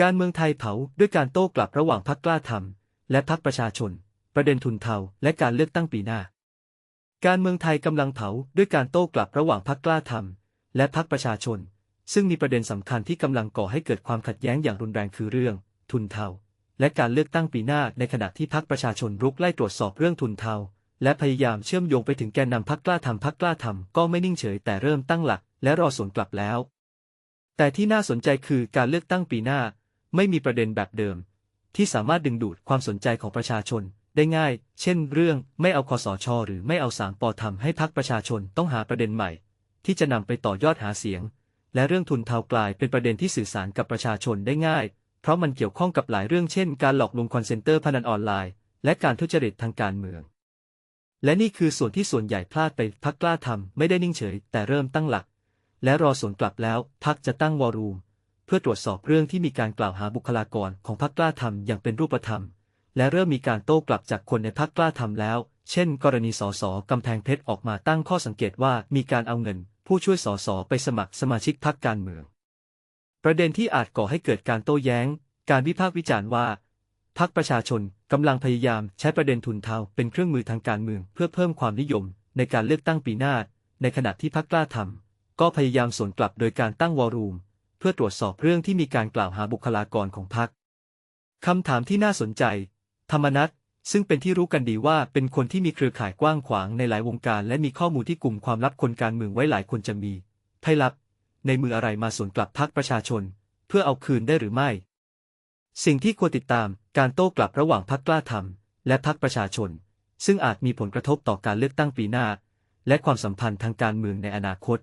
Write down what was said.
การเมืองไทยเผาด้วยการโต้กลับระหว่างพรรคกล้าทำและพรรคประชาชน ประเด็นทุนเทาและการเลือกตั้งปีหน้า การเมืองไทยกำลังเผาด้วยการโต้กลับระหว่างพรรคกล้าทำและพรรคประชาชน ซึ่งมีประเด็นสำคัญที่กำลังก่อให้เกิดความขัดแย้งอย่างรุนแรงคือเรื่อง ทุนเทาและการเลือกตั้งปีหน้า ในขณะที่พรรคประชาชนรุกไล่ตรวจสอบเรื่องทุนเทาและพยายามเชื่อมโยงไปถึงแกนนำพรรคกล้าทำพรรคกล้าทำก็ไม่นิ่งเฉยแต่เริ่มตั้งหลัก และรอสวนกลับแล้ว แต่ที่น่าสนใจคือการเลือกตั้งปีหน้า ไม่มีประเด็นแบบเดิม ที่สามารถดึงดูดความสนใจของประชาชนได้ง่าย เช่น เรื่องไม่เอาคอสชหรือไม่เอาสามปอทำให้พักประชาชนต้องหาประเด็นใหม่ ที่จะนำไปต่อยอดหาเสียง และเรื่องทุนเทากลายเป็นประเด็นที่สื่อสารกับประชาชนได้ง่าย เพราะมันเกี่ยวข้องกับหลายเรื่องเช่น การหลอกลวงคอนเซนเตอร์พนันออนไลน์ และการทุจริตทางการเมือง และนี่คือส่วนที่ส่วนใหญ่พลาดไปพักกล้าทำไม่ได้นิ่งเฉย แต่เริ่มตั้งหลัก และรอสวนกลับแล้วพักจะตั้งวอรูม พื่อตรวจสอบเรื่องที่มีการกล่าวหาบุคลากรของพรรคกล้าทำอย่างเป็นรูปธรรม และเริ่มมีการโต้กลับจากคนในพรรคกล้าทำแล้ว เช่น กรณีสสกำแพงเพชรออกมาตั้งข้อสังเกตว่ามีการเอาเงิน ผู้ช่วยสสไปสมัครสมาชิกพรรคการเมือง ประเด็นที่อาจก่อให้เกิดการโต้แย้ง การวิพากษ์วิจารณ์ว่าพรรคประชาชนกำลังพยายามใช้ประเด็นทุนเทาเป็นเครื่องมือทางการเมือง เพื่อเพิ่มความนิยม ในการเลือกตั้งปีหน้า ในขณะที่พรรคกล้าทำก็พยายามสวนกลับโดยการตั้งวอรูม พื่อตรวจสอบเรื่องที่มีการกล่าวหาบุคลากรของพรรคคำถามที่น่าสนใจ ธรรมนัตซึ่งเป็นที่รู้กันดีว่าเป็นคนที่มีเครือข่ายกว้างขวางในหลายวงการ และมีข้อมูลที่กลุ่มความลับคนการเมืองไว้หลายคนจะมีไพ่ลับ ในมืออะไรมาสวนกลับพรรคประชาชน เพื่อเอาคืนได้หรือไม่ สิ่งที่ควรติดตามการโต้กลับระหว่างพรรคกล้าทำและพรรคประชาชน ซึ่งอาจมีผลกระทบต่อการเลือกตั้งปีหน้า และความสัมพันธ์ทางการเมืองในอนาคต